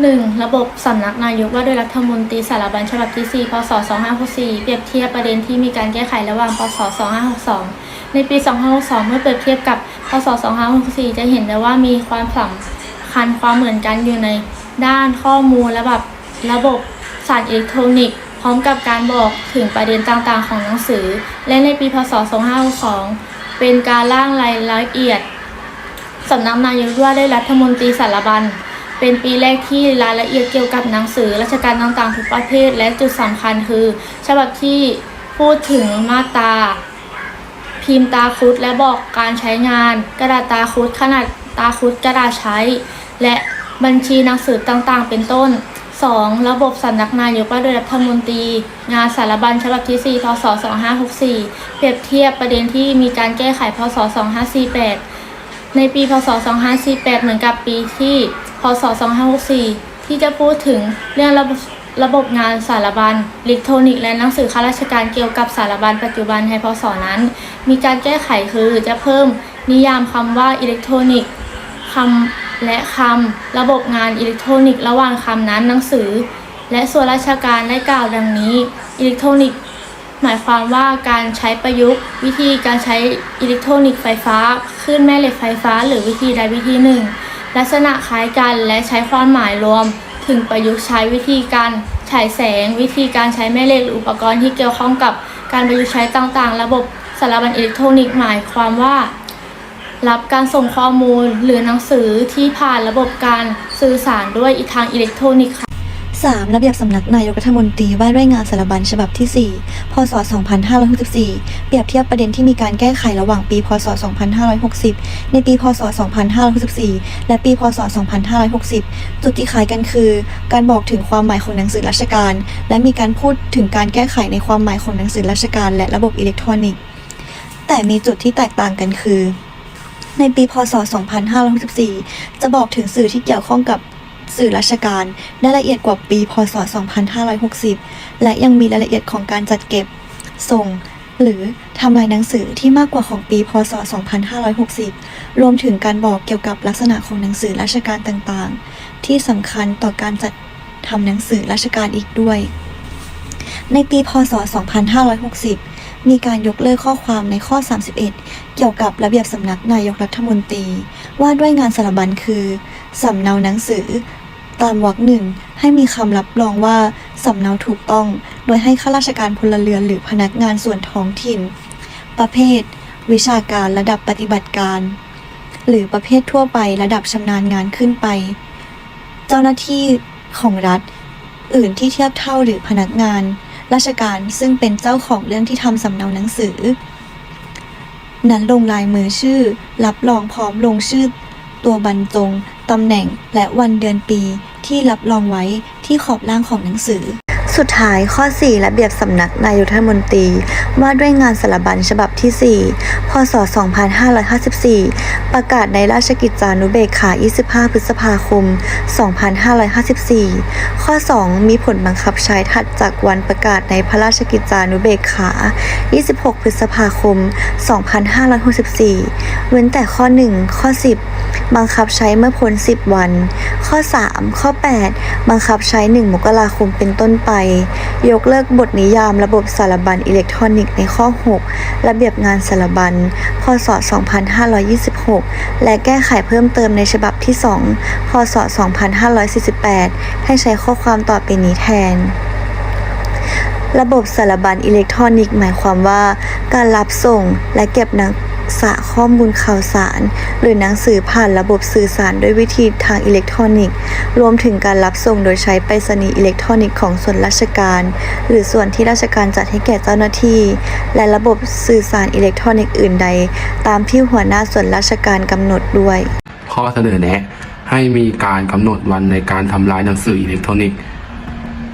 1. ระบบสำนักนายกว่าด้วยรัฐมนตรีสารบัญฉบับที่ 4 พศ 2564 เปรียบเทียบประเด็นที่มีการแก้ไขระหว่าง พศ 2562 ในปี 2562 เมื่อเปรียบเทียบกับ พศ 2564 จะเห็นได้ว่ามีความสำคัญความเหมือนกันอยู่ในด้านข้อมูลและแบบระบบสารอิเล็กทรอนิกส์พร้อมกับการบอกถึงประเด็นต่างๆ ของหนังสือ และในปี พศ 2562 เป็นการร่างรายละเอียดสำนักนายกว่าได้รัฐมนตรีสารบัญ เป็นปีแรกที่รายละเอียดเกี่ยวกับหนังสือราชการต่างๆทุกประเภท และจุดสำคัญคือ ฉบับที่พูดถึงมาตราพิมพ์ตาคุดและบอกการใช้งาน กระดาษตาคุดขนาดตาคุดกระดาษใช้ และบัญชีหนังสือต่างๆ เป็นต้น 2. ระบบสำนักนายกว่าโดยรัฐมนตรี งานสารบัญฉบับที่4พศ2564 เปรียบเทียบประเด็นที่มีการแก้ไขพศ2548 ในปีพศ2548 เหมือนกับปีที่ พศ 2564 ที่จะพูดถึงเรื่องระบบระบบงานสารบัญอิเล็กทรอนิกส์และหนังสือข้าราชการเกี่ยวกับสารบัญปัจจุบันในพศนั้น มีการแก้ไขคือจะเพิ่มนิยามคำว่าอิเล็กทรอนิกส์คำและคำระบบงานอิเล็กทรอนิกส์ระหว่างคำนั้นหนังสือ และส่วนราชการได้กล่าวดังนี้อิเล็กทรอนิกส์หมายความว่าการใช้ประยุกต์ วิธีการใช้อิเล็กทรอนิกส์ไฟฟ้าคลื่นแม่เหล็กไฟฟ้า หรือวิธีใดวิธีหนึ่ง ลักษณะคล้ายกันและใช้ความหมายรวม ถึงประยุกต์ใช้วิธีการฉายแสง วิธีการใช้แม่เหล็กหรืออุปกรณ์ที่เกี่ยวข้องกับการประยุกต์ใช้ต่างๆ ระบบสารบัญอิเล็กทรอนิกส์หมายความว่า รับการส่งข้อมูลหรือหนังสือที่ผ่านระบบการสื่อสารด้วยทางอิเล็กทรอนิกส์ค่ะ 3. ระเบียบสำนักนายกรัฐมนตรีว่าด้วยงานสารบัญฉบับที่ 4 พศ 2564 เปรียบเทียบประเด็นที่มีการแก้ไขระหว่างปี พศ 2560 ในปี พศ 2564 และปี พศ 2560 จุดที่คล้ายกันคือ การบอกถึงความหมายของหนังสือราชการ และมีการพูดถึงการแก้ไขในความหมายของหนังสือราชการ และระบบอิเล็กทรอนิกส์ แต่มีจุดที่แตกต่างกันคือในปี พศ 2564 จะบอกถึงสื่อที่เกี่ยวข้องกับ สื่อราชการได้ละเอียดกว่าปีพศ 2560 และยังมีรายละเอียดของการจัดเก็บ ส่ง หรือทำลายหนังสือที่มากกว่าของปีพศ 2560 รวมถึงการบอกเกี่ยวกับลักษณะของหนังสือราชการต่างๆ ที่สำคัญต่อการจัดทำหนังสือราชการอีกด้วย ในปีพศ 2560มีการยกเลิกข้อความในข้อ 31 เกี่ยวกับระเบียบสำนักนายกรัฐมนตรี ว่าด้วยงานสารบัญคือ สำเนาหนังสือ ตามวรรคหนึ่งให้มีคำรับรองว่าสำเนาถูกต้อง โดยให้ข้าราชการพลเรือนหรือพนักงานส่วนท้องถิ่น ประเภท วิชาการระดับปฏิบัติการ หรือประเภททั่วไประดับชำนาญงานขึ้นไป เจ้าหน้าที่ของรัฐ อื่นที่เทียบเท่าหรือพนักงาน ราชการซึ่งเป็นเจ้าของเรื่องที่ทำสำเนาหนังสือ นั้นลงลายมือชื่อ รับรองพร้อมลงชื่อตัวบรรจง ตำแหน่งและวันเดือนปีที่รับรองไว้ที่ขอบล่างของหนังสือ สุดท้ายข้อ 4 ระเบียบสำนักนายกรัฐมนตรี ว่าด้วยงานสารบัญฉบับที่ 4 พศ 2554 ประกาศในราชกิจจานุเบกขา 25 พฤษภาคม 2554 ข้อ 2 มีผลบังคับใช้ถัดจากวันประกาศในพระราชกิจจานุเบกขา 26 พฤษภาคม 2564 เว้นแต่ข้อ 1 ข้อ 10 บังคับใช้เมื่อพ้น 10 วัน ข้อ 3 ข้อ 8 บังคับใช้ 1 มกราคมเป็นต้นไป ยกเลิกบทนิยามระบบสารบัญอิเล็กทรอนิกส์ในข้อ 6 ระเบียบงานสารบัญ พศ 2526 และแก้ไขเพิ่มเติมในฉบับที่ 2 พศ 2548 ให้ใช้ข้อความต่อไปนี้แทนระบบสารบัญอิเล็กทรอนิกส์หมายความว่า การรับส่งและเก็บหนัง สะข้อมูลข่าวสาร หรือหนังสือผ่านระบบสื่อสารด้วยวิธีทางอิเล็กทรอนิกส์ รวมถึงการรับส่งโดยใช้ไปรษณีย์อิเล็กทรอนิกส์ของส่วนราชการ หรือส่วนที่ราชการจัดให้แก่เจ้าหน้าที่ และระบบสื่อสารอิเล็กทรอนิกส์อื่นใด ตามที่หัวหน้าส่วนราชการกำหนดด้วย ข้อเสนอแนะ ให้มีการกำหนดวันในการทำลายหนังสืออิเล็กทรอนิกส์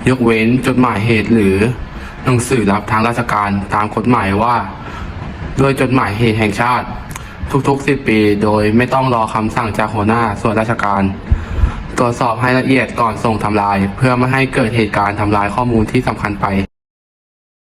ยกเว้นจดหมายเหตุหรือหนังสือรับทางราชการตามกฎหมายว่า โดยจดหมายเหตุแห่งชาติ ทุกๆ 10 ปี โดยไม่ต้องรอคำสั่งจากหัวหน้าส่วนราชการ ตรวจสอบให้ละเอียดก่อนส่งทำลาย เพื่อไม่ให้เกิดเหตุการณ์ทำลายข้อมูลที่สำคัญไป